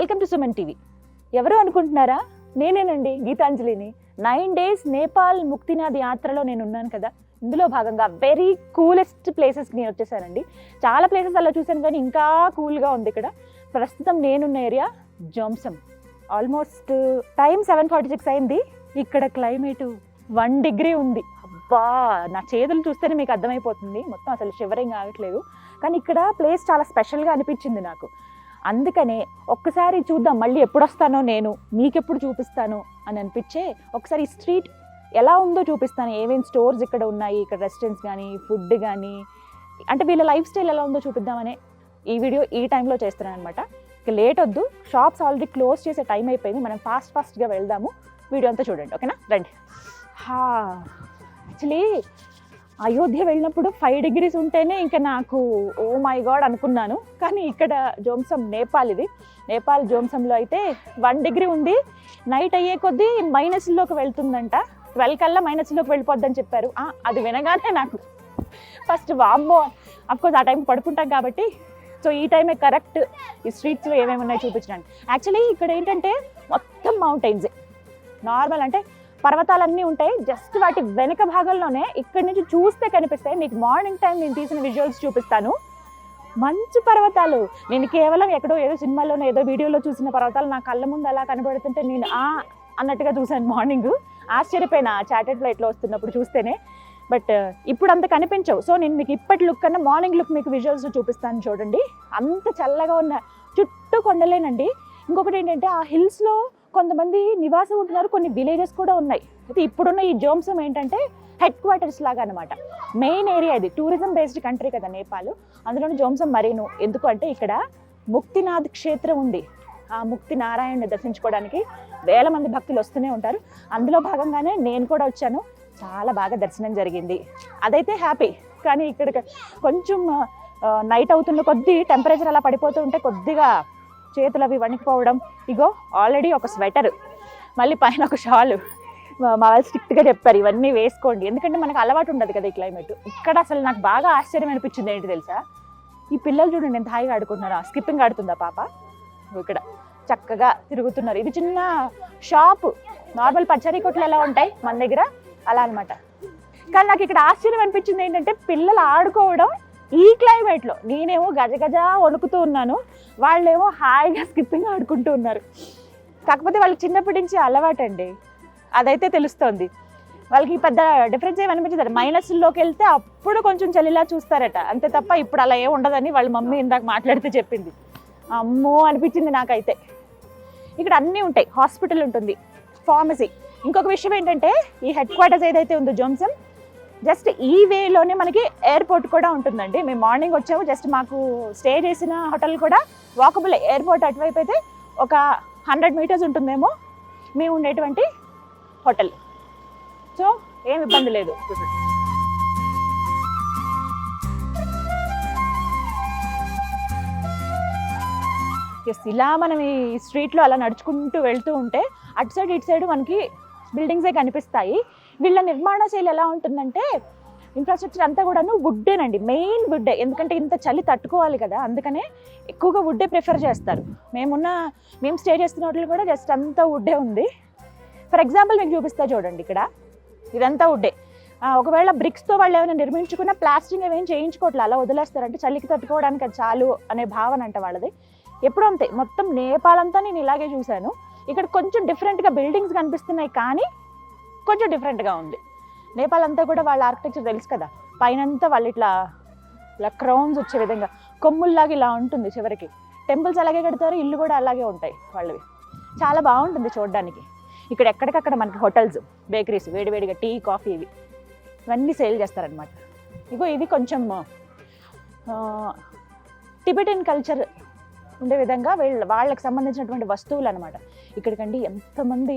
Welcome to Suman TV ఎవరు అనుకుంటున్నారా? నేనేనండి గీతాంజలిని. నైన్ డేస్ నేపాల్ ముక్తినాథ్ యాత్రలో నేను ఉన్నాను కదా. ఇందులో భాగంగా వెరీ కూలెస్ట్ ప్లేసెస్కి నేను వచ్చేసానండి. చాలా ప్లేసెస్ అలా చూశాను కానీ ఇంకా కూల్గా ఉంది ఇక్కడ. ప్రస్తుతం నేనున్న area Jomsom almost time seven forty six అయింది. ఇక్కడ క్లైమేట్ వన్ డిగ్రీ ఉంది. అబ్బా నా చేతులు చూస్తేనే మీకు అర్థమైపోతుంది. మొత్తం అసలు షివరింగ్ ఆగట్లేదు. కానీ ఇక్కడ ప్లేస్ చాలా స్పెషల్గా అనిపించింది నాకు. అందుకనే ఒక్కసారి చూద్దాం మళ్ళీ ఎప్పుడు వస్తానో నేను మీకెప్పుడు చూపిస్తాను అని అనిపించే ఒకసారి స్ట్రీట్ ఎలా ఉందో చూపిస్తాను. ఏమేమి స్టోర్స్ ఇక్కడ ఉన్నాయి ఇక్కడ రెస్టారెంట్స్ కానీ ఫుడ్ కానీ అంటే వీళ్ళ లైఫ్ స్టైల్ ఎలా ఉందో చూపిద్దామనే ఈ వీడియో ఈ టైంలో చేస్తున్నాను అనమాట ఇక లేట్ వద్దు షాప్స్ ఆల్రెడీ క్లోజ్ చేసే టైం అయిపోయింది మనం ఫాస్ట్ ఫాస్ట్గా వెళ్దాము. వీడియో అంతా చూడండి ఓకేనా? రండి. హా యాక్చువల్లీ అయోధ్య వెళ్ళినప్పుడు ఫైవ్ డిగ్రీస్ ఉంటేనే ఇంకా నాకు ఓ మై గాడ్ అనుకున్నాను. కానీ ఇక్కడ జోంసం నేపాల్ ఇది. నేపాల్ జోంసంలో అయితే వన్ డిగ్రీ ఉంది. నైట్ అయ్యే కొద్దీ మైనస్లోకి వెళ్తుందంట. ట్వెల్వ్ కల్లా మైనస్లోకి వెళ్ళిపోద్దని చెప్పారు. అది వినగానే నాకు ఫస్ట్ వామ్మో! అఫ్కోర్స్ ఆ టైం పడుకుంటాం కాబట్టి. సో ఈ టైమే కరెక్ట్ ఈ స్ట్రీట్స్లో ఏమేమి ఉన్నాయో చూపించడానికి. యాక్చువల్లీ ఇక్కడ ఏంటంటే మొత్తం మౌంటైన్సే నార్మల్ అంటే పర్వతాలన్నీ ఉంటాయి. జస్ట్ వాటి వెనక భాగంలోనే ఇక్కడి నుంచి చూస్తే కనిపిస్తాయి. మీకు మార్నింగ్ టైం నేను తీసిన విజువల్స్ చూపిస్తాను. మంచు పర్వతాలు. నేను కేవలం ఎక్కడో ఏదో సినిమాలోనో ఏదో వీడియోలో చూసిన పర్వతాలు నా కళ్ళ ముందు అలా కనబడుతుంటే నేను ఆ అన్నట్టుగా చూశాను మార్నింగ్ ఆశ్చర్యపోయిన చాటెడ్ ఫ్లైట్లో వస్తున్నప్పుడు చూస్తేనే. బట్ ఇప్పుడు అంత కనిపించవు. సో నేను మీకు ఇప్పటి లుక్ కన్నా మార్నింగ్ లుక్ మీకు విజువల్స్ చూపిస్తాను చూడండి. అంత చల్లగా ఉన్న చుట్టూ కొండలేనండి. ఇంకొకటి ఏంటంటే ఆ హిల్స్లో కొంతమంది నివాసం ఉంటున్నారు కొన్ని విలేజెస్ కూడా ఉన్నాయి. అయితే ఇప్పుడున్న ఈ జోమ్సం ఏంటంటే హెడ్ క్వార్టర్స్ లాగా అనమాట మెయిన్ ఏరియా ఇది. టూరిజం బేస్డ్ కంట్రీ కదా నేపాల్ అందులోని జోమ్సం మరీను. ఎందుకు అంటే ఇక్కడ ముక్తినాథ్ క్షేత్రం ఉంది. ఆ ముక్తి నారాయణని దర్శించుకోవడానికి వేల మంది భక్తులు వస్తూనే ఉంటారు. అందులో భాగంగానే నేను కూడా వచ్చాను. చాలా బాగా దర్శనం జరిగింది. అదైతే హ్యాపీ కానీ ఇక్కడ కొంచెం నైట్ అవుతున్న కొద్దీ టెంపరేచర్ అలా పడిపోతూ ఉంటే కొద్దిగా చేతులు అవి వణికిపోవడం. ఇగో ఆల్రెడీ ఒక స్వెటర్ మళ్ళీ పైన ఒక షాలు మా వాళ్ళు స్ట్రిక్ట్గా చెప్పారు ఇవన్నీ వేసుకోండి. ఎందుకంటే మనకు అలవాటు ఉండదు కదా ఈ క్లైమేట్ ఇక్కడ అసలు నాకు బాగా ఆశ్చర్యం అనిపించింది ఏంటి తెలుసా? ఈ పిల్లలు చూడండి ఎంత హాయిగా ఆడుకుంటున్నారా? స్కిప్పింగ్ ఆడుతుందా పాప? ఇక్కడ చక్కగా తిరుగుతున్నారు. ఇది చిన్న షాప్ నార్మల్ పచ్చడి కొట్లు ఎలా ఉంటాయి? మన దగ్గర అలా అనమాట కానీ నాకు ఇక్కడ ఆశ్చర్యం అనిపించింది ఏంటంటే పిల్లలు ఆడుకోవడం ఈ క్లైమేట్లో నేనేమో గజ గజ వణుకుతూ ఉన్నాను. వాళ్ళేమో హాయిగా స్కిప్పింగ్ ఆడుకుంటూ ఉన్నారు. కాకపోతే వాళ్ళకి చిన్నప్పటి నుంచి అలవాటండి. అదైతే తెలుస్తోంది. వాళ్ళకి పెద్ద డిఫరెన్స్ ఏమనిపించదు మైనస్లోకి వెళ్తే అప్పుడు కొంచెం చలిలా చూస్తారట. అంతే తప్ప ఇప్పుడు అలా ఏం ఉండదని వాళ్ళ మమ్మీ ఇందాక మాట్లాడితే చెప్పింది. అమ్మో అనిపించింది నాకైతే. ఇక్కడ అన్నీ ఉంటాయి. హాస్పిటల్ ఉంటుంది. ఫార్మసీ ఇంకొక విషయం ఏంటంటే ఈ హెడ్ క్వార్టర్స్ ఏదైతే ఉందో జోన్సన్ జస్ట్ ఈ వేలోనే మనకి ఎయిర్పోర్ట్ కూడా ఉంటుందండి. మేము మార్నింగ్ వచ్చాము జస్ట్ మాకు స్టే చేసిన హోటల్ కూడా వాకబుల్ ఎయిర్పోర్ట్ అటువైపు అయితే ఒక హండ్రెడ్ మీటర్స్ ఉంటుందేమో మేము ఉండేటువంటి హోటల్. సో ఏం ఇబ్బంది లేదు. ఎస్ ఇలా మనం ఈ స్ట్రీట్లో అలా నడుచుకుంటూ వెళ్తూ ఉంటే అటు సైడ్ ఇటు సైడ్ మనకి బిల్డింగ్సే కనిపిస్తాయి. వీళ్ళ నిర్మాణ శైలి ఎలా ఉంటుందంటే ఇన్ఫ్రాస్ట్రక్చర్ అంతా కూడాను వుడ్డేనండి మెయిన్ వుడ్డే ఎందుకంటే ఇంత చలి తట్టుకోవాలి కదా అందుకనే ఎక్కువగా వుడ్డే ప్రిఫర్ చేస్తారు. మేమున్న మేము స్టే చేస్తున్న హోటల్ కూడా జస్ట్ అంతా వుడ్డే ఉంది. ఫర్ ఎగ్జాంపుల్ మీకు చూపిస్తా చూడండి ఇక్కడ. ఇదంతా వుడ్డే ఒకవేళ బ్రిక్స్తో వాళ్ళు ఏమైనా నిర్మించుకున్న ప్లాస్టింగ్ ఏమేమి చేయించుకోవట్లే అలా వదిలేస్తారంటే చలికి తట్టుకోవడానికి అది చాలు అనే భావన అంట వాళ్ళది. ఎప్పుడు అంతే. మొత్తం నేపాల్ అంతా నేను ఇలాగే చూశాను. ఇక్కడ కొంచెం డిఫరెంట్గా బిల్డింగ్స్ కనిపిస్తున్నాయి కానీ కొంచెం డిఫరెంట్గా ఉంది. నేపాల్ అంతా కూడా వాళ్ళ ఆర్కిటెక్చర్ తెలుసు కదా? పైనంతా వాళ్ళు ఇట్లా ఇలా క్రౌన్స్ వచ్చే విధంగా కొమ్ముల్లాగా ఇలా ఉంటుంది చివరికి. టెంపుల్స్ అలాగే కడతారు ఇల్లు కూడా అలాగే ఉంటాయి వాళ్ళవి. చాలా బాగుంటుంది చూడడానికి. ఇక్కడ ఎక్కడికక్కడ మనకి హోటల్స్ బేకరీస్ వేడివేడిగా టీ కాఫీ ఇవి. ఇవన్నీ సేల్ చేస్తారనమాట ఇగో ఇది కొంచెం టిబెటన్ కల్చర్ ఉండే విధంగా వీళ్ళ వాళ్ళకి సంబంధించినటువంటి వస్తువులు అనమాట ఇక్కడికండి ఎంతమంది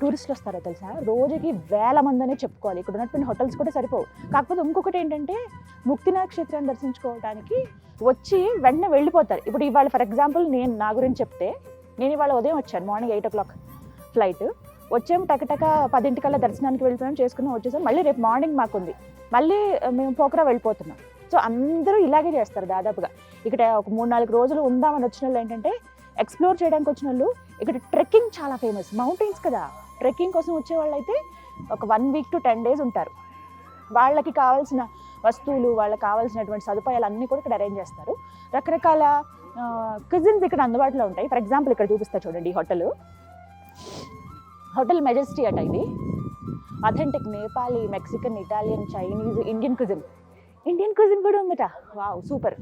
టూరిస్టులు వస్తారో తెలుసా? రోజుకి వేల మంది అనే చెప్పుకోవాలి. ఇక్కడ ఉన్నటువంటి హోటల్స్ కూడా సరిపోవు. కాకపోతే ఇంకొకటి ఏంటంటే ముక్తినాథ్ క్షేత్రాన్ని దర్శించుకోవడానికి వచ్చి వెంటనే వెళ్ళిపోతారు. ఇప్పుడు ఇవాళ ఫర్ ఎగ్జాంపుల్ నేను నా గురించి చెప్తే నేను ఇవాళ ఉదయం వచ్చాను morning eight o'clock flight వచ్చాము టకటక పదింటికల్లా దర్శనానికి వెళ్తున్నాం చేసుకున్నాం వచ్చేసాం. మళ్ళీ రేపు మార్నింగ్ మాకుంది. మళ్ళీ మేము పోకరా వెళ్ళిపోతున్నాం. సో అందరూ ఇలాగే చేస్తారు దాదాపుగా. ఇక్కడ ఒక మూడు నాలుగు రోజులు ఉందామని వచ్చిన వాళ్ళు ఏంటంటే ఎక్స్ప్లోర్ చేయడానికి వచ్చిన వాళ్ళు ఇక్కడ ట్రెక్కింగ్ చాలా ఫేమస్ మౌంటైన్స్ కదా. ట్రెక్కింగ్ కోసం వచ్చే వాళ్ళు అయితే ఒక one week to ten days ఉంటారు. వాళ్ళకి కావాల్సిన వస్తువులు వాళ్ళకి కావాల్సినటువంటి సదుపాయాలు అన్నీ కూడా ఇక్కడ అరేంజ్ చేస్తారు. రకరకాల క్విజిన్స్ ఇక్కడ అందుబాటులో ఉంటాయి. ఫర్ ఎగ్జాంపుల్ ఇక్కడ చూపిస్తా చూడండి ఈ హోటల్ హోటల్ మెజెస్టీ అట ఇది. Authentic Nepali Mexican Italian Chinese Indian cuisine Indian cuisine కూడా ఉందట. వావ్ సూపర్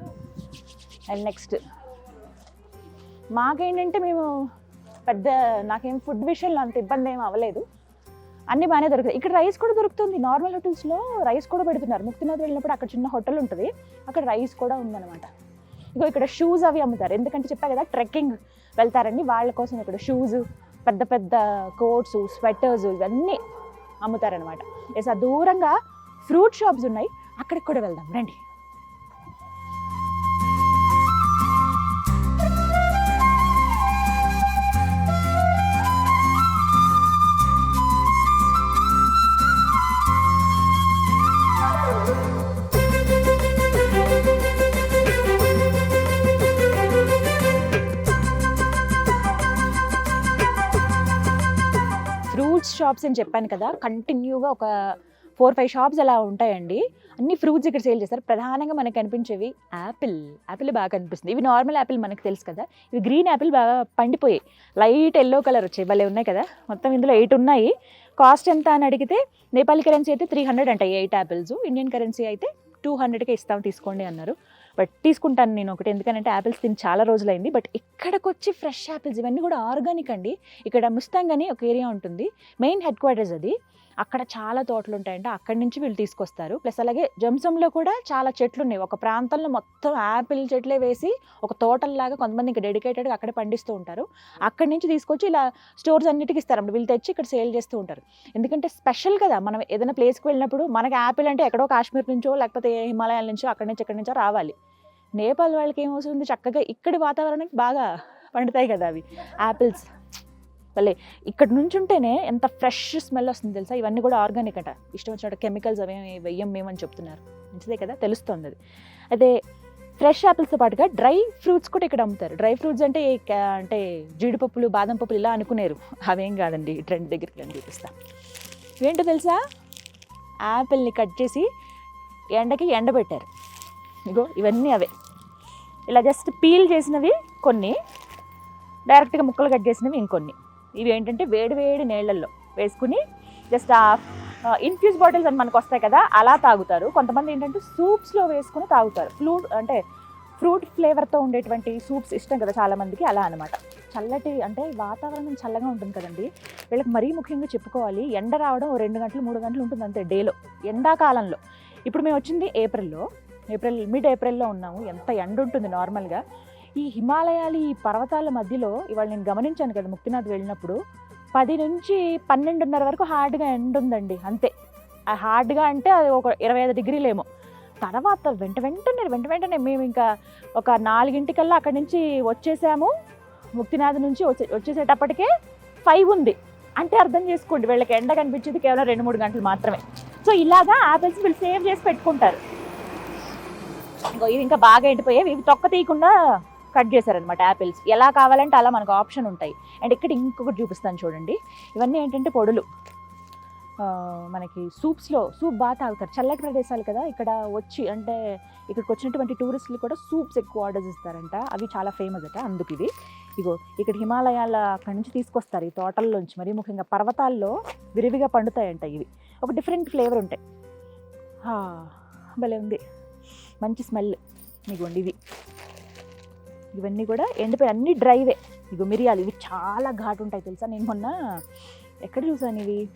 అండ్ నెక్స్ట్ మాకేంటంటే మేము పెద్ద నాకేం ఫుడ్ విషయంలో అంత ఇబ్బంది ఏం అవ్వలేదు. అన్నీ బాగానే దొరుకుతాయి. ఇక్కడ రైస్ కూడా దొరుకుతుంది. నార్మల్ హోటల్స్లో రైస్ కూడా పెడుతున్నారు. ముక్తినాథ్ వెళ్ళినప్పుడు అక్కడ చిన్న హోటల్ ఉంటుంది. అక్కడ రైస్ కూడా ఉందన్నమాట. ఇగో ఇక్కడ షూస్ అవి అమ్ముతారు. ఎందుకంటే చెప్పా కదా ట్రెక్కింగ్ వెళ్తారండి. వాళ్ళ కోసం ఇక్కడ షూస్ పెద్ద పెద్ద కోట్స్ స్వెటర్స్ ఇవన్నీ అమ్ముతారనమాట ఎస్ ఆ దూరంగా ఫ్రూట్ షాప్స్ ఉన్నాయి. అక్కడికి కూడా వెళ్దాం. రండి. ఫ్రూట్స్ షాప్స్ అని చెప్పాను కదా కంటిన్యూగా ఒక ఫోర్ ఫైవ్ షాప్స్ అలా ఉంటాయండి. అన్ని ఫ్రూట్స్ ఇక్కడ సేల్ చేస్తారు. ప్రధానంగా మనకు కనిపించేవి యాపిల్ యాపిల్ బాగా కనిపిస్తుంది. ఇవి నార్మల్ యాపిల్ మనకు తెలుసు కదా. ఇవి గ్రీన్ యాపిల్ బాగా పండిపోయాయి. లైట్ ఎల్లో కలర్ వచ్చాయి. భలే ఉన్నాయి కదా. మొత్తం ఇందులో ఎయిట్ ఉన్నాయి. కాస్ట్ ఎంత అని అడిగితే నేపాల్ కరెన్సీ అయితే త్రీ హండ్రెడ్ అంటాయి ఎయిట్ యాపిల్స్ ఇండియన్ కరెన్సీ అయితే టూ హండ్రెడ్కి ఇస్తాం తీసుకోండి అన్నారు. బట్ తీసుకుంటాను నేను ఒకటి. ఎందుకంటే యాపిల్స్ తిని చాలా రోజులైంది. బట్ ఇక్కడికి వచ్చి ఫ్రెష్ యాపిల్స్ ఇవన్నీ కూడా ఆర్గానిక్ అండి. ఇక్కడ ముస్తాంగ్ అని ఒక ఏరియా ఉంటుంది. మెయిన్ హెడ్ క్వార్టర్స్ అది. అక్కడ చాలా తోటలు ఉంటాయంటే అక్కడి నుంచి వీళ్ళు తీసుకొస్తారు. ప్లస్ అలాగే జంసంలో కూడా చాలా చెట్లు ఉన్నాయి ఒక ప్రాంతంలో మొత్తం యాపిల్ చెట్లే వేసి ఒక తోటల్లాగా కొంతమంది ఇంకా డెడికేటెడ్గా అక్కడే పండిస్తూ ఉంటారు. అక్కడి నుంచి తీసుకొచ్చి ఇలా స్టోర్స్ అన్నిటికి ఇస్తారు. వీళ్ళు తెచ్చి ఇక్కడ సేల్ చేస్తూ ఉంటారు. ఎందుకంటే స్పెషల్ కదా మనం ఏదైనా ప్లేస్కి వెళ్ళినప్పుడు మనకి యాపిల్ అంటే ఎక్కడో కాశ్మీర్ నుంచో లేకపోతే హిమాలయాల నుంచో అక్కడి నుంచి ఇక్కడి నుంచో రావాలి. నేపాల్ వాళ్ళకి ఏమవుతుంది? చక్కగా ఇక్కడి వాతావరణానికి బాగా పండుతాయి కదా అవి యాపిల్స్ భలే. ఇక్కడ నుంచి ఉంటేనే ఎంత ఫ్రెష్ స్మెల్ వస్తుంది తెలుసా? ఇవన్నీ కూడా ఆర్గానిక్ అట. ఇష్టం వచ్చినట్టు కెమికల్స్ అవి వెయ్యం మేమని చెప్తున్నారు. మంచిదే కదా? తెలుస్తుంది అది. అదే ఫ్రెష్ యాపిల్స్తో పాటుగా డ్రై ఫ్రూట్స్ కూడా ఇక్కడ అమ్ముతారు. డ్రై ఫ్రూట్స్ అంటే అంటే జీడిపప్పులు బాదం పప్పులు ఇలా అనుకునేరు. అవేం కాదండి. ట్రెండ్ దగ్గరికి నేను చూపిస్తా. ఏంటో తెలుసా? యాపిల్ని కట్ చేసి ఎండకి ఎండబెట్టారు. ఇగో ఇవన్నీ అవే. ఇలా జస్ట్ పీల్ చేసినవి కొన్ని. డైరెక్ట్గా ముక్కలు కట్ చేసినవి ఇంకొన్ని. ఇవి ఏంటంటే వేడి వేడి నీళ్ళల్లో వేసుకుని జస్ట్ ఆ ఇన్ఫ్యూజ్ బాటిల్స్ అని మనకు వస్తాయి కదా అలా తాగుతారు. కొంతమంది ఏంటంటే సూప్స్లో వేసుకుని తాగుతారు. ఫ్లూట్ అంటే ఫ్రూట్ ఫ్లేవర్తో ఉండేటువంటి సూప్స్ ఇష్టం కదా చాలామందికి అలా అనమాట చల్లటి అంటే వాతావరణం చల్లగా ఉంటుంది కదండి. వీళ్ళకి మరీ ముఖ్యంగా చెప్పుకోవాలి ఎండ రావడం ఓ రెండు గంటలు మూడు గంటలు ఉంటుంది అంతే డేలో ఎండాకాలంలో. ఇప్పుడు మేము వచ్చింది ఏప్రిల్లో ఏప్రిల్ మిడ్ ఏప్రిల్లో ఉన్నాము. ఎంత ఎండ ఉంటుంది నార్మల్గా ఈ హిమాలయాలు ఈ పర్వతాల మధ్యలో ఇవాళ నేను గమనించాను కదా ముక్తినాథ్ వెళ్ళినప్పుడు. పది నుంచి పన్నెండున్నర వరకు హార్డ్గా ఎండ్ ఉందండి అంతే. ఆ హార్డ్గా అంటే అది ఒక ఇరవై ఐదు డిగ్రీలేమో. తర్వాత వెంట వెంటనే వెంట వెంటనే మేము ఇంకా ఒక నాలుగింటికల్లా అక్కడి నుంచి వచ్చేసాము. ముక్తినాథ్ నుంచి వచ్చే వచ్చేసేటప్పటికే ఫైవ్ ఉంది. అంటే అర్థం చేసుకోండి వీళ్ళకి ఎండ కనిపించేది కేవలం రెండు మూడు గంటలు మాత్రమే. సో ఇలాగా ఆపిల్స్ వీళ్ళు సేవ్ చేసి పెట్టుకుంటారు. ఇవి ఇంకా బాగా ఎండిపోయాయి. ఇవి తొక్క తీయకుండా కట్ చేశారనమాట యాపిల్స్ ఎలా కావాలంటే అలా మనకు ఆప్షన్ ఉంటాయి. అండ్ ఇక్కడ ఇంకొకటి చూపిస్తాను చూడండి. ఇవన్నీ ఏంటంటే పొడులు. మనకి సూప్స్లో సూప్ బాగా తాగుతారు. చల్లటి ప్రదేశాలు కదా ఇక్కడ వచ్చి అంటే ఇక్కడికి వచ్చినటువంటి టూరిస్టులు కూడా సూప్స్ ఎక్కువ ఆర్డర్స్ ఇస్తారంట. అవి చాలా ఫేమస్ అట అందుకు ఇది. ఇగో ఇక్కడ హిమాలయాల అక్కడి నుంచి తీసుకొస్తారు ఈ తోటల్లోంచి. మరీ ముఖ్యంగా పర్వతాల్లో విరివిగా పండుతాయంట ఇవి. ఒక డిఫరెంట్ ఫ్లేవర్ ఉంటాయి. భలే ఉంది. మంచి స్మెల్ ఇదిగోండి ఇవి. ఇవన్నీ కూడా ఎండిపోయి అన్ని డ్రైవే. ఇగో మిరియాలు ఇవి చాలా ఘాటు ఉంటాయి తెలుసా? నేను మొన్న ఎక్కడ చూసాను ఇవి?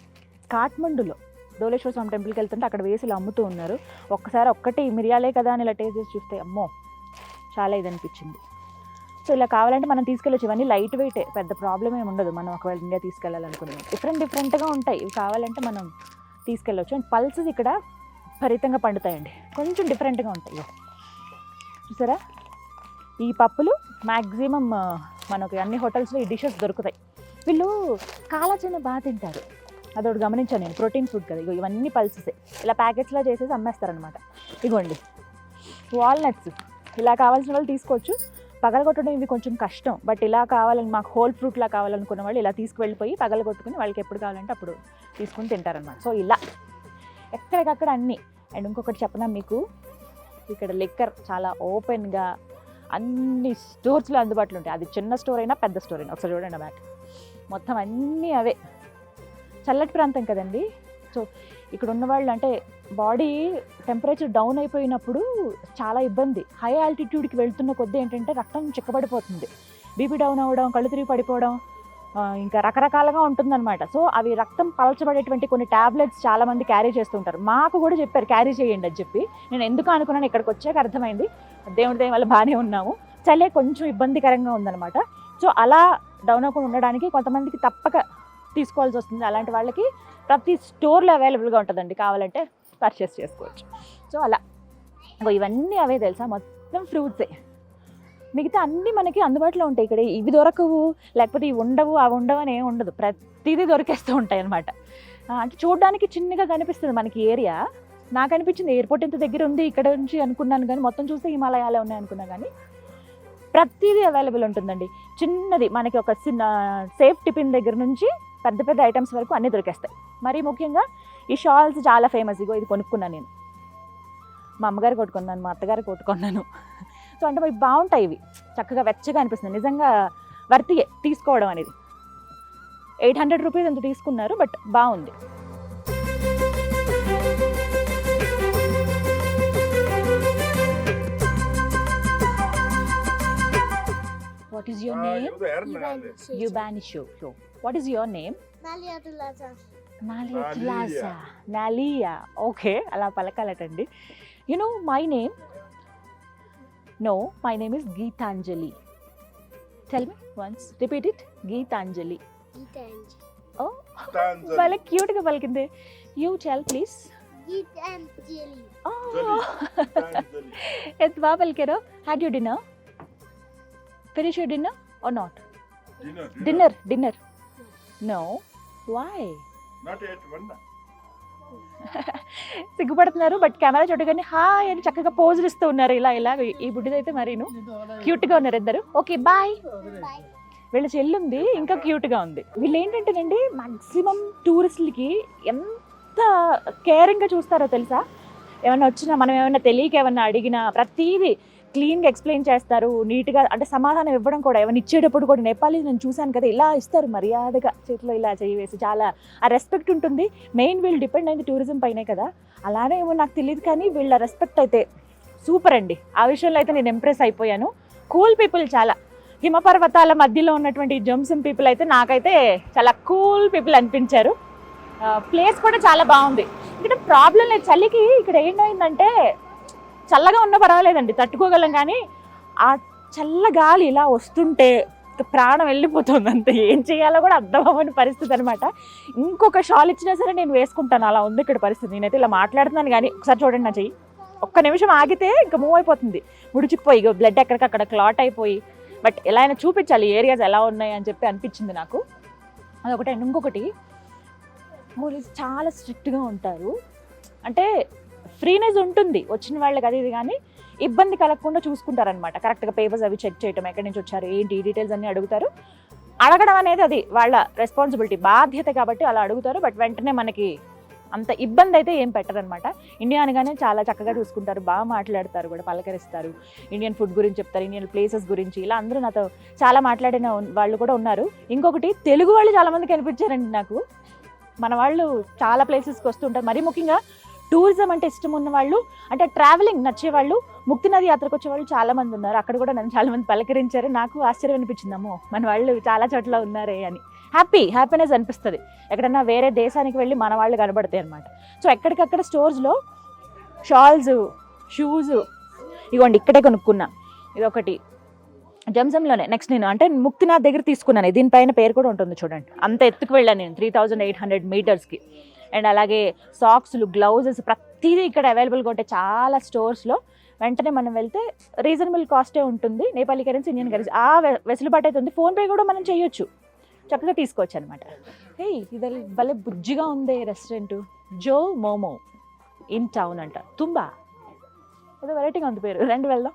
కాఠ్మండులో. ధోలేశ్వర స్వామి టెంపుల్కి వెళ్తుంటే అక్కడ వేసి ఇలా అమ్ముతూ ఉన్నారు. ఒక్కసారి ఒక్కటి మిరియాలే కదా అని ఇలా టేస్ట్ చేసి చూస్తే అమ్మో! చాలా ఇది అనిపించింది. సో ఇలా కావాలంటే మనం తీసుకెళ్ళచ్చు. ఇవన్నీ లైట్ వెయిటే పెద్ద ప్రాబ్లం ఏమి ఉండదు. మనం ఒకవేళ ఇండియా తీసుకెళ్ళాలనుకున్నాం. డిఫరెంట్ డిఫరెంట్గా ఉంటాయి. ఇవి కావాలంటే మనం తీసుకెళ్ళవచ్చు అండ్ పల్సెస్ ఇక్కడ ఫరితంగా పండుతాయండి. కొంచెం డిఫరెంట్గా ఉంటాయి. చూసారా? ఈ పప్పులు మ్యాక్సిమం మనకి అన్ని హోటల్స్లో ఈ డిషెస్ దొరుకుతాయి. వీళ్ళు కాలాచన బాగా తింటారు. అదొకటి గమనించాను నేను ప్రోటీన్ ఫుడ్ కదా ఇగో ఇవన్నీ పల్సెసే. ఇలా ప్యాకెట్స్లో చేసేసి అమ్మేస్తారనమాట ఇగోండి వాల్నట్స్. ఇలా కావాల్సిన వాళ్ళు తీసుకోవచ్చు. పగలగొట్టడం ఇవి కొంచెం కష్టం బట్ ఇలా కావాలని మాకు హోల్ ఫ్రూట్లా కావాలనుకున్న వాళ్ళు ఇలా తీసుకువెళ్ళిపోయి పగలగొట్టుకుని వాళ్ళకి ఎప్పుడు కావాలంటే అప్పుడు తీసుకుని తింటారనమాట సో ఇలా. ఎక్కడికక్కడ అన్నీ. అండ్ ఇంకొకటి చెప్పనా మీకు? ఇక్కడ లిక్కర్ చాలా ఓపెన్గా అన్ని స్టోర్స్లో అందుబాటులో ఉంటాయి. అది చిన్న స్టోర్ అయినా పెద్ద స్టోర్ అయినా. ఒకసారి చూడండి బ్యాక్ మొత్తం అన్నీ అవే. చల్లటి ప్రాంతం కదండి. సో ఇక్కడ ఉన్న వాళ్ళు అంటే బాడీ టెంపరేచర్ డౌన్ అయిపోయినప్పుడు చాలా ఇబ్బంది. హై ఆల్టిట్యూడ్కి వెళ్తున్న కొద్దీ ఏంటంటే రక్తం చిక్కబడిపోతుంది. బీపీ డౌన్ అవ్వడం కళ్ళు తిరిగి పడిపోవడం ఇంకా రకరకాలుగా ఉంటుందన్నమాట. సో అవి రక్తం పలచబడేటువంటి కొన్ని ట్యాబ్లెట్స్ చాలా మంది క్యారీ చేస్తుంటారు. మాకు కూడా చెప్పారు క్యారీ చేయండి అని చెప్పి. నేను ఎందుకు అనుకున్నాను ఇక్కడికి వచ్చాక అర్థమైంది. దేవుడి దయ వల్ల బాగానే ఉన్నాము. చలే కొంచెం ఇబ్బందికరంగా ఉందన్నమాట. సో అలా డౌన్ అవ్వకుండా ఉండడానికి కొంతమందికి తప్పక తీసుకోవాల్సి వస్తుంది. అలాంటి వాళ్ళకి ప్రతి స్టోర్లో అవైలబుల్గా ఉంటుందండి. కావాలంటే పర్చేస్ చేసుకోవచ్చు. సో అలా. ఇవన్నీ అవే తెలుసా? మొత్తం ఫ్రూట్సే. మిగతా అన్నీ మనకి అందుబాటులో ఉంటాయి ఇక్కడ. ఇవి దొరకవు లేకపోతే ఇవి ఉండవు అవి ఉండవు అని ఏమి ఉండదు. ప్రతిదీ దొరికేస్తూ ఉంటాయి అనమాట అంటే చూడడానికి చిన్నగా కనిపిస్తుంది మనకి ఏరియా. నాకు అనిపించింది ఎయిర్పోర్ట్ ఎంత దగ్గర ఉంది ఇక్కడ నుంచి అనుకున్నాను కానీ మొత్తం చూస్తే హిమాలయాలే ఉన్నాయి అనుకున్నా కానీ ప్రతిదీ అవైలబుల్ ఉంటుందండి. చిన్నది మనకి ఒక చిన్న సేఫ్ టిఫిన్ దగ్గర నుంచి పెద్ద పెద్ద ఐటమ్స్ వరకు అన్నీ దొరికేస్తాయి. మరీ ముఖ్యంగా ఈ షాల్స్ చాలా ఫేమస్. ఇగో ఇది కొనుక్కున్నాను నేను. మా అమ్మగారు కొట్టుకున్నాను మా అత్తగారు కొట్టుకున్నాను. సో అంటే ఇవి బాగుంటాయి ఇవి. చక్కగా వెచ్చగా అనిపిస్తుంది. నిజంగా వర్తియే తీసుకోవడం అనేది. ఎయిట్ హండ్రెడ్ రూపీస్ ఎంత తీసుకున్నారు బట్ బాగుంది. వాట్ ఈస్ యువర్ నేమ్ యుబానిషో షో వాట్ ఈస్ యువర్ నేమ్. తులాసా నాలియా ఓకే అలా పలకాలటండి. You know my name no my name is Gitanjali tell me once repeat it Gitanjali Gitanjali. Oh Tanzania. వాళ్ళ క్యూట్గా పలికింది you tell please Gitanjali. Tanzania. ఎంత బాగా పలికారో had you dinner finish you dinner or not Dinner. Dinner dinner no Not yet one. సిగ్గుపడుతున్నారు but camera చూడగానే hi అని చక్కగా పోజులు ఇస్తూ ఉన్నారు ఇలా ఇలా ఈ బుడ్డిదైతే మరీను. క్యూట్గా ఉన్నారు ఇద్దరు. ఓకే బాయ్ వీళ్ళ చెల్లుంది ఇంకా క్యూట్గా ఉంది. వీళ్ళు ఏంటంటేనండి మాక్సిమం టూరిస్టులకి ఎంత కేరింగ్గా చూస్తారో తెలుసా? ఏమైనా వచ్చినా మనం ఏమైనా తెలియక ఏమన్నా అడిగినా ప్రతిదీ క్లీన్గా ఎక్స్ప్లెయిన్ చేస్తారు నీట్గా అంటే సమాధానం ఇవ్వడం కూడా ఏమైనా ఇచ్చేటప్పుడు కూడా నేపాలీ నేను చూశాను కదా ఇలా ఇస్తారు మర్యాదగా చేతిలో ఇలా చేయి వేసి చాలా ఆ రెస్పెక్ట్ ఉంటుంది. మెయిన్ వీళ్ళు డిపెండ్ అయింది టూరిజం పైనే కదా. అలానే ఏమో నాకు తెలియదు కానీ వీళ్ళ రెస్పెక్ట్ అయితే సూపర్ అండి. ఆ విషయంలో అయితే నేను ఇంప్రెస్ అయిపోయాను. కూల్ పీపుల్ చాలా. హిమపర్వతాల మధ్యలో ఉన్నటువంటి జంసం పీపుల్ అయితే నాకైతే చాలా కూల్ పీపుల్ అనిపించారు. ప్లేస్ కూడా చాలా బాగుంది. ఇక్కడ ప్రాబ్లం లేదు. చలికి ఇక్కడ ఏమైందంటే చల్లగా ఉన్న పర్వాలేదండి తట్టుకోగలం కానీ ఆ చల్ల గాలి ఇలా వస్తుంటే ప్రాణం వెళ్ళిపోతుంది అంతే ఏం చేయాలో కూడా అర్థం అవ్వని పరిస్థితి అనమాట ఇంకొక షాల్ ఇచ్చినా సరే నేను వేసుకుంటాను అలా ఉంది ఇక్కడ పరిస్థితి. నేనైతే ఇలా మాట్లాడుతున్నాను కానీ ఒకసారి చూడండి నా చెయ్యి. ఒక్క నిమిషం ఆగితే ఇంకా మూవ్ అయిపోతుంది. ముడిచిపోయి ఇక బ్లడ్ ఎక్కడికక్కడ క్లాట్ అయిపోయి. బట్ ఎలా అయినా చూపించాలి ఏరియాస్ ఎలా ఉన్నాయి అని చెప్పి అనిపించింది నాకు. అదొకటి అండ్ ఇంకొకటి పోలీస్ చాలా స్ట్రిక్ట్గా ఉంటారు. అంటే ఫ్రీనెస్ ఉంటుంది. వచ్చిన వాళ్ళకి అది ఇది కానీ ఇబ్బంది కలగకుండా చూసుకుంటారనమాట కరెక్ట్గా పేపర్స్ అవి చెక్ చేయటం ఎక్కడి నుంచి వచ్చారు ఏంటి డీటెయిల్స్ అన్నీ అడుగుతారు. అడగడం అనేది అది వాళ్ళ రెస్పాన్సిబిలిటీ బాధ్యత కాబట్టి అలా అడుగుతారు. బట్ వెంటనే మనకి అంత ఇబ్బంది అయితే ఏం పెట్టరనమాట ఇండియా అనగానే చాలా చక్కగా చూసుకుంటారు. బాగా మాట్లాడతారు కూడా పలకరిస్తారు. ఇండియన్ ఫుడ్ గురించి చెప్తారు ఇండియన్ ప్లేసెస్ గురించి. ఇలా అందరూ నాతో చాలా మాట్లాడిన వాళ్ళు కూడా ఉన్నారు. ఇంకొకటి తెలుగు వాళ్ళు చాలామంది కనిపించారండి నాకు. మన వాళ్ళు చాలా ప్లేసెస్కి వస్తుంటారు. మరీ ముఖ్యంగా టూరిజం అంటే ఇష్టం ఉన్న వాళ్ళు అంటే ట్రావెలింగ్ నచ్చేవాళ్ళు ముక్తి నది యాత్రకు వచ్చేవాళ్ళు చాలామంది ఉన్నారు. అక్కడ కూడా నన్ను చాలామంది పలకరించారు. నాకు ఆశ్చర్యం అనిపించిందమ్మో మన వాళ్ళు చాలా చోట్ల ఉన్నారే అని. హ్యాపీ హ్యాపీనెస్ అనిపిస్తుంది. ఎక్కడన్నా వేరే దేశానికి వెళ్ళి మన వాళ్ళు కనబడతాయి అనమాట సో ఎక్కడికక్కడ స్టోర్స్లో షాల్స్ షూస్ ఇగోండి ఇక్కడే కొనుక్కున్నా. ఇది ఒకటి జంజంలోనే నెక్స్ట్ నేను అంటే ముక్తినాథ్ దగ్గర తీసుకున్నాను. దీనిపైన పేరు కూడా ఉంటుంది చూడండి. అంత ఎత్తుకు వెళ్ళాను నేను త్రీ థౌజండ్ ఎయిట్ హండ్రెడ్ మీటర్స్కి అండ్ అలాగే సాక్స్లు గ్లౌజెస్ ప్రతిదీ ఇక్కడ అవైలబుల్గా ఉంటాయి చాలా స్టోర్స్లో. వెంటనే మనం వెళ్తే రీజనబుల్ కాస్టే ఉంటుంది. నేపాలీ కరెన్సీ ఇండియన్ కరెన్సీ ఆ వెసులుబాటు అయితే ఉంది. ఫోన్పే కూడా మనం చేయొచ్చు. చక్కగా తీసుకోవచ్చు అనమాట హే ఇది భలే బుజ్జిగా ఉంది restaurant. Joe momo in town అంట. తుంబా. ఏదో వెరైటీగా ఉంది పేరు. రెండు వెళ్దాం.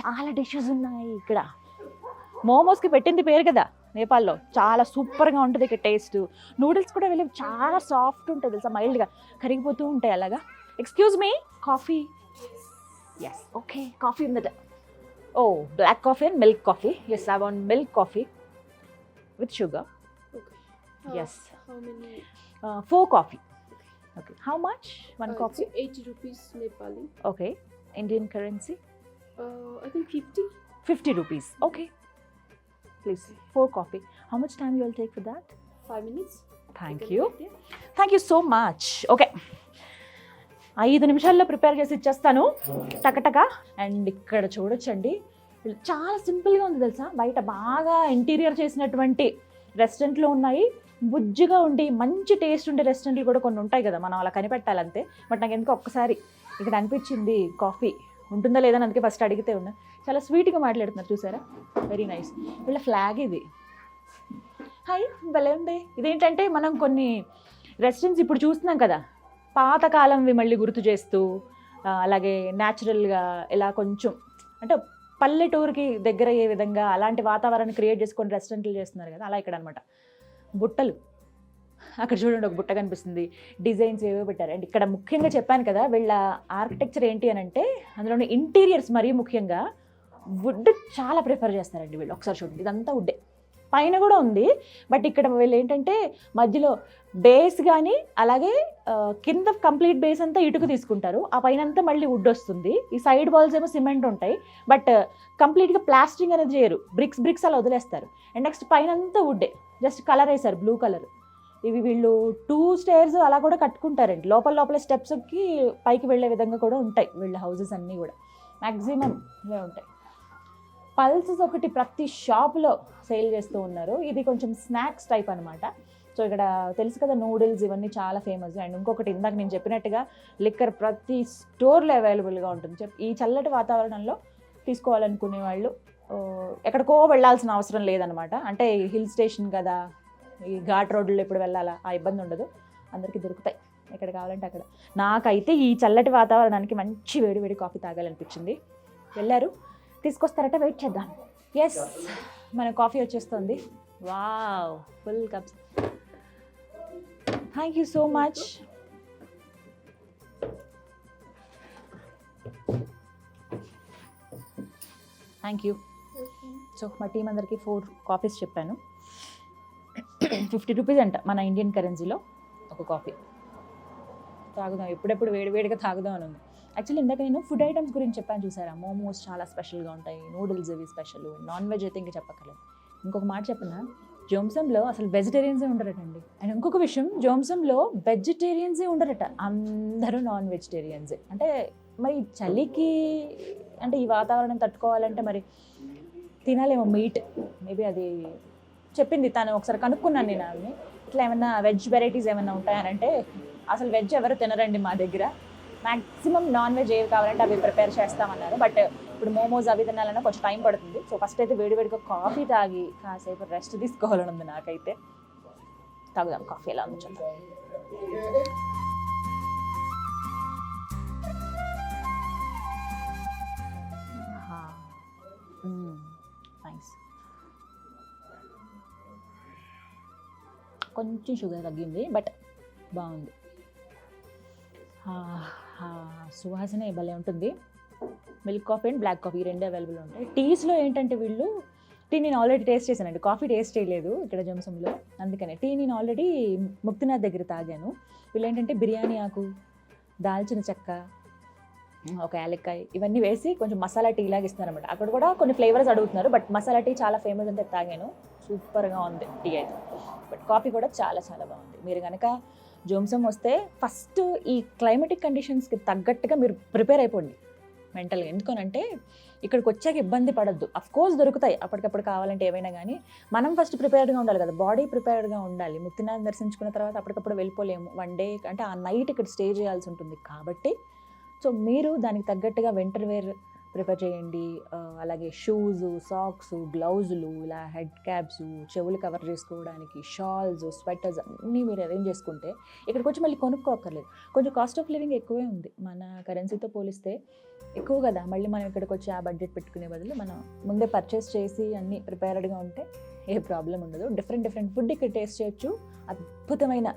చాలా డిషెస్ ఉన్నాయి ఇక్కడ. మోమోస్కి పెట్టింది పేరు కదా. నేపాల్లో చాలా సూపర్గా ఉంటుంది ఇక్కడ టేస్ట్. నూడిల్స్ కూడా వెళ్ళి చాలా సాఫ్ట్ ఉంటుంది తెలుసా? మైల్డ్గా కరిగిపోతూ ఉంటాయి అలాగా. Excuse me coffee yes okay coffee ఉందట ఓ black coffee and milk coffee yes I want milk coffee with sugar many? Four coffee okay how much one coffee 80 rupees Nepali. Okay Indian currency 50. Fifty rupees okay please four coffee how much time you will take for that Five minutes. Thank You. Thank you so much okay ఐదు నిమిషాల్లో prepare చేసి ఇచ్చేస్తాను. టకటక. And ఇక్కడ చూడొచ్చండి. చాలా సింపుల్గా ఉంది తెలుసా? బయట బాగా ఇంటీరియర్ చేసినటువంటి రెస్టారెంట్లు ఉన్నాయి. బుజ్జిగా ఉండి మంచి టేస్ట్ ఉండే రెస్టారెంట్లు కూడా కొన్ని ఉంటాయి కదా మనం అలా కనిపెట్టాలి అంతే బట్ నాకు ఎందుకు ఒక్కసారి ఇక్కడ అనిపించింది కాఫీ. ఉంటుందా లేదని అందుకే ఫస్ట్ అడిగితే ఉన్నా. చాలా స్వీట్గా మాట్లాడుతున్నారు చూసారా? వెరీ నైస్ వీళ్ళ ఫ్లాగ్ ఇది. హాయ్ భలే ఉంది. ఇదేంటంటే మనం కొన్ని రెస్టారెంట్స్ ఇప్పుడు చూస్తున్నాం కదా పాతకాలంవి మళ్ళీ గుర్తు చేస్తూ అలాగే న్యాచురల్గా ఇలా కొంచెం అంటే పల్లెటూరుకి దగ్గర అయ్యే విధంగా అలాంటి వాతావరణం క్రియేట్ చేసుకొని రెస్టారెంట్లు చేస్తున్నారు కదా అలా ఇక్కడ అనమాట బుట్టలు. అక్కడ చూడండి ఒక బుట్ట కనిపిస్తుంది. డిజైన్స్ ఏవో పెట్టారు. అండ్ ఇక్కడ ముఖ్యంగా చెప్పాను కదా వీళ్ళ ఆర్కిటెక్చర్ ఏంటి అని అంటే అందులోని ఇంటీరియర్స్ మరీ ముఖ్యంగా వుడ్ చాలా ప్రిఫర్ చేస్తారండి వీళ్ళు. ఒకసారి చూడండి. ఇదంతా వుడ్డే. పైన కూడా ఉంది. బట్ ఇక్కడ వీళ్ళు ఏంటంటే మధ్యలో బేస్ కానీ అలాగే కింద కంప్లీట్ బేస్ అంతా ఇటుక తీసుకుంటారు. ఆ పైన అంతా మళ్ళీ వుడ్ వస్తుంది. ఈ సైడ్ వాల్స్ ఏమో సిమెంట్ ఉంటాయి. బట్ కంప్లీట్గా ప్లాస్టింగ్ అనేది చేయరు. బ్రిక్స్ బ్రిక్స్ అలా వదిలేస్తారు. అండ్ నెక్స్ట్ పైన అంతా వుడ్డే. జస్ట్ కలర్ వేశారు. Blue colour. ఇవి వీళ్ళు టూ స్టేర్స్ అలా కూడా కట్టుకుంటారండి. లోపల లోపల స్టెప్స్కి పైకి వెళ్ళే విధంగా కూడా ఉంటాయి. వీళ్ళ హౌసెస్ అన్నీ కూడా. మ్యాక్సిమం ఇవే ఉంటాయి. పల్సెస్ ఒకటి ప్రతి షాప్లో సేల్ చేస్తూ ఉన్నారు. ఇది కొంచెం స్నాక్స్ టైప్ అనమాట సో ఇక్కడ తెలుసు కదా నూడిల్స్ ఇవన్నీ చాలా ఫేమస్. అండ్ ఇంకొకటి ఇందాక నేను చెప్పినట్టుగా లిక్కర్ ప్రతి స్టోర్లో అవైలబుల్గా ఉంటుంది. చెప్ ఈ చల్లటి వాతావరణంలో తీసుకోవాలనుకునే వాళ్ళు ఎక్కడికో వెళ్ళాల్సిన అవసరం లేదనమాట అంటే హిల్ స్టేషన్ కదా ఈ ఘాట్ రోడ్లో ఎప్పుడు వెళ్ళాలా ఆ ఇబ్బంది ఉండదు. అందరికీ దొరుకుతాయి. ఎక్కడ కావాలంటే అక్కడ. నాకైతే ఈ చల్లటి వాతావరణానికి మంచి వేడి వేడి కాఫీ తాగాలనిపించింది. వెళ్ళారు? తీసుకొస్తారట వెయిట్ చేద్దాం. ఎస్ మన కాఫీ వచ్చేస్తుంది. Wow full cups thank you so much thank you so మా టీం అందరికీ ఫోర్ కాఫీస్ చెప్పాను. ఫిఫ్టీ రూపీస్ అంట మన ఇండియన్ కరెన్సీలో ఒక కాఫీ తాగుదాం ఎప్పుడెప్పుడు వేడివేడిగా తాగుదాం అని ఉంది. యాక్చువల్లీ ఇందాక నేను ఫుడ్ ఐటమ్స్ గురించి చెప్పాను చూసారా? మోమోస్ చాలా స్పెషల్గా ఉంటాయి. నూడిల్స్ ఇవి స్పెషల్ నాన్ వెజ్ అయితే ఇంకా చెప్పక్కర్లేదు. ఇంకొక మాట చెప్పనా? జోమ్సంలో అసలు వెజిటేరియన్సే ఉండరటండి. అండ్ ఇంకొక విషయం జోమ్సంలో వెజిటేరియన్సే ఉండరట. అందరూ నాన్ వెజిటేరియన్సే అంటే మరి చలికి అంటే ఈ వాతావరణం తట్టుకోవాలంటే మరి తినాలేమో మీట్ మేబీ అది చెప్పింది తను ఒకసారి కనుక్కున్నాను నేను ఆమెని ఇట్లా ఏమన్నా వెజ్ వెరైటీస్ ఏమైనా ఉంటాయనంటే అసలు వెజ్ ఎవరు తినరండి మా దగ్గర? మాక్సిమం నాన్ వెజ్ ఏవి కావాలంటే అవి ప్రిపేర్ చేస్తామన్నారు. బట్ ఇప్పుడు మోమోస్ అవి తినాలన్నా కొంచెం టైం పడుతుంది. సో ఫస్ట్ అయితే వేడివేడిగా కాఫీ తాగి కాసేపు రెస్ట్ తీసుకోవాలని ఉంది నాకైతే. తాగుదాం కాఫీ ఎలా ఉంది చూద్దాం. నైస్ కొంచెం షుగర్ తగ్గింది బట్ బాగుంది. ఆ, సువాసన భలే ఉంటుంది. Milk coffee and black coffee ఈ రెండు అవైలబుల్ ఉంటాయి. టీస్లో ఏంటంటే వీళ్ళు టీ నేను ఆల్రెడీ టేస్ట్ చేశానండి. కాఫీ టేస్ట్ చేయలేదు ఇక్కడ జంసంలో అందుకనే టీ నేను ఆల్రెడీ ముక్తినాథ్ దగ్గర తాగాను. వీళ్ళు ఏంటంటే బిర్యానీ ఆకు దాల్చిన చెక్క ఒక యాలక్కాయ ఇవన్నీ వేసి కొంచెం మసాలా టీ లాగా ఇస్తున్నారు అనమాట అక్కడ కూడా కొన్ని ఫ్లేవర్స్ అడుగుతున్నారు బట్ మసాలా టీ చాలా ఫేమస్ అంటే తాగాను. సూపర్గా ఉంది టీ అయితే. బట్ కాఫీ కూడా చాలా చాలా బాగుంది. మీరు కనుక జోమ్సం వస్తే ఫస్ట్ ఈ క్లైమేటిక్ కండిషన్స్కి తగ్గట్టుగా మీరు ప్రిపేర్ అయిపోండి. మెంటల్గా ఎందుకనంటే ఇక్కడికి వచ్చాక ఇబ్బంది పడద్దు. అఫ్ కోర్స్ దొరుకుతాయి. అప్పటికప్పుడు కావాలంటే ఏవైనా కానీ మనం ఫస్ట్ ప్రిపేర్డ్గా ఉండాలి కదా. బాడీ ప్రిపేర్డ్గా ఉండాలి. ముక్తినాథ్ దర్శించుకున్న తర్వాత అప్పటికప్పుడు వెళ్ళిపోలేము. వన్ డే అంటే ఆ నైట్ ఇక్కడ స్టే చేయాల్సి ఉంటుంది కాబట్టి. సో మీరు దానికి తగ్గట్టుగా వింటర్ వేర్ ప్రిపేర్ చేయండి. అలాగే షూస్ సాక్స్ గ్లౌజులు ఇలా హెడ్ క్యాప్స్ చెవులు కవర్ చేసుకోవడానికి షాల్స్ స్వెటర్స్ అన్నీ మీరు అరేంజ్ చేసుకుంటే ఇక్కడికి వచ్చి మళ్ళీ కొనుక్కోక్కర్లేదు. కొంచెం కాస్ట్ ఆఫ్ లివింగ్ ఎక్కువే ఉంది. మన కరెన్సీతో పోలిస్తే ఎక్కువ కదా. మళ్ళీ మనం ఇక్కడికి వచ్చి ఆ బడ్జెట్ పెట్టుకునే బదులు మనం ముందే పర్చేస్ చేసి అన్నీ ప్రిపేర్డ్గా ఉంటే ఏ ప్రాబ్లం ఉండదు. డిఫరెంట్ డిఫరెంట్ ఫుడ్ ఇక్కడ టేస్ట్ చేయొచ్చు. అద్భుతమైన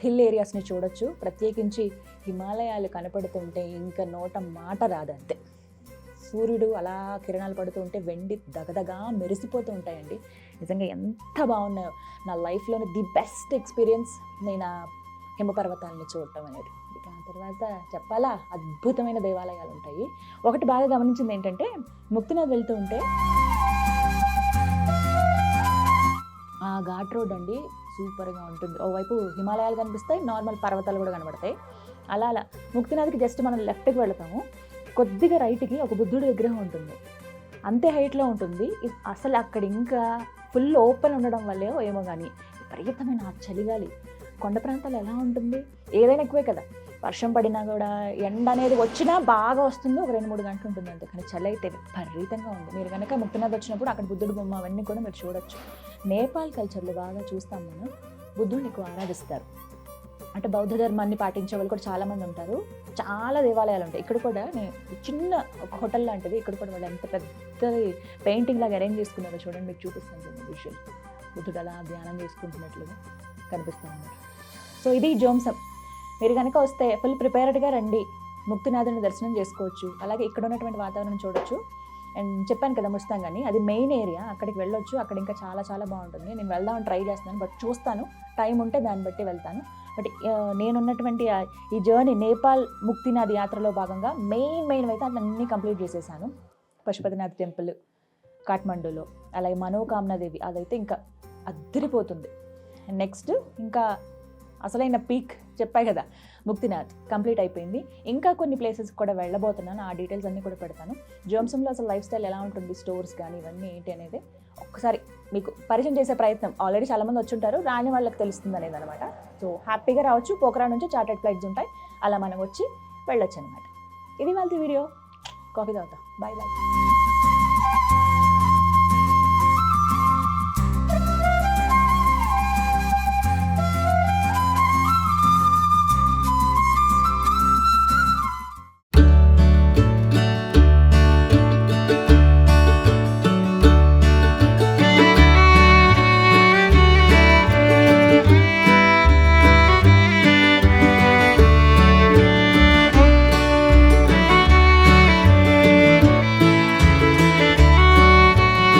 హిల్ ఏరియాస్ని చూడొచ్చు. ప్రత్యేకించి హిమాలయాలు కనపడుతుంటే ఇంకా నోట మాట రాదంతే. సూర్యుడు అలా కిరణాలు పడుతూ ఉంటే వెండి దగదగా మెరిసిపోతూ ఉంటాయండి. నిజంగా ఎంత బాగున్నాయో. నా లైఫ్లోని ది బెస్ట్ ఎక్స్పీరియన్స్ నేను ఆ హిమపర్వతాలని చూడటం అనేది. ఇక ఆ తర్వాత చెప్పాలా? అద్భుతమైన దేవాలయాలు ఉంటాయి. ఒకటి బాగా గమనించింది ఏంటంటే ముక్తినాథ్ వెళ్తూ ఉంటే ఆ ఘాట్ రోడ్ అండి సూపర్గా ఉంటుంది. ఓవైపు హిమాలయాలు కనిపిస్తాయి నార్మల్ పర్వతాలు కూడా కనబడతాయి. అలా అలా ముక్తినాథ్కి జస్ట్ మనం లెఫ్ట్కి వెళతాము. కొద్దిగా రైట్కి ఒక బుద్ధుడి విగ్రహం ఉంటుంది. అంతే హైట్లో ఉంటుంది. ఇ- అసలు అక్కడ ఇంకా ఫుల్ ఓపెన్ ఉండడం వల్లే ఏమో కానీ విపరీతమైన చలిగాలి కొండ ప్రాంతాలు ఎలా ఉంటుంది? ఏదైనా ఎక్కువే కదా. వర్షం పడినా కూడా ఎండ అనేది వచ్చినా బాగా వస్తుంది. ఒక రెండు మూడు గంటలు ఉంటుంది అంతే. కానీ చలి అయితే విపరీతంగా ఉంది. మీరు కనుక ముక్తినాథ్ వచ్చినప్పుడు అక్కడ బుద్ధుడు బొమ్మ అవన్నీ కూడా మీరు చూడొచ్చు. నేపాల్ కల్చర్లో బాగా చూస్తాం మనం. బుద్ధుడిని ఎక్కువ ఆరాధిస్తారు. అంటే బౌద్ధ ధర్మాన్ని పాటించే వాళ్ళు కూడా చాలామంది ఉంటారు. చాలా దేవాలయాలు ఉంటాయి. ఇక్కడ కూడా నేను చిన్న ఒక హోటల్ లాంటిది ఇక్కడ కూడా వాళ్ళు ఎంత పెద్దది పెయింటింగ్ లాగా అరేంజ్ చేసుకున్నారో చూడండి మీకు చూపిస్తాను చూడండి విజువల్. బుద్ధుడు అలా ధ్యానం చేసుకుంటున్నట్లుగా కనిపిస్తుంది సో ఇది జోంసం మీరు కనుక వస్తే ఫుల్ ప్రిపేర్డ్గా రండి. ముక్తినాథుని దర్శనం చేసుకోవచ్చు. అలాగే ఇక్కడ ఉన్నటువంటి వాతావరణం చూడొచ్చు. అండ్ చెప్పాను కదా ముస్తాం కానీ అది మెయిన్ ఏరియా. అక్కడికి వెళ్ళొచ్చు. అక్కడ ఇంకా చాలా చాలా బాగుంటుంది. నేను వెళ్దామని ట్రై చేస్తున్నాను బట్ చూస్తాను. టైం ఉంటే దాన్ని బట్టి వెళ్తాను. బట్ నేనున్నటువంటి ఈ జర్నీ నేపాల్ ముక్తినాథ్ యాత్రలో భాగంగా మెయిన్ మెయిన్ అయితే అన్నీ కంప్లీట్ చేసేసాను. పశుపతినాథ్ టెంపుల్ కాఠ్మండూలో అలాగే మనోకామనాదేవి అదైతే ఇంకా అద్దరిపోతుంది. నెక్స్ట్ ఇంకా అసలైన పీక్ చెప్పాయి కదా ముక్తినాథ్ కంప్లీట్ అయిపోయింది. ఇంకా కొన్ని ప్లేసెస్ కూడా వెళ్ళబోతున్నాను ఆ డీటెయిల్స్ అన్నీ కూడా పెడతాను. జోమ్సంలో అసలు లైఫ్ స్టైల్ ఎలా ఉంటుంది స్టోర్స్ కానీ ఇవన్నీ ఏంటి అనేది ఒక్కసారి మీకు పరిచయం చేసే ప్రయత్నం. ఆల్రెడీ చాలామంది వచ్చుంటారు. రాని వాళ్ళకి తెలుస్తుంది అనేది అనమాట సో హ్యాపీగా రావచ్చు. పోకరా నుంచి చార్టెడ్ ఫ్లైట్స్ ఉంటాయి. అలా మనం వచ్చి వెళ్ళొచ్చు అనమాట ఇది వాళ్ళ వీడియో కాఫీ తాగుతా. Bye bye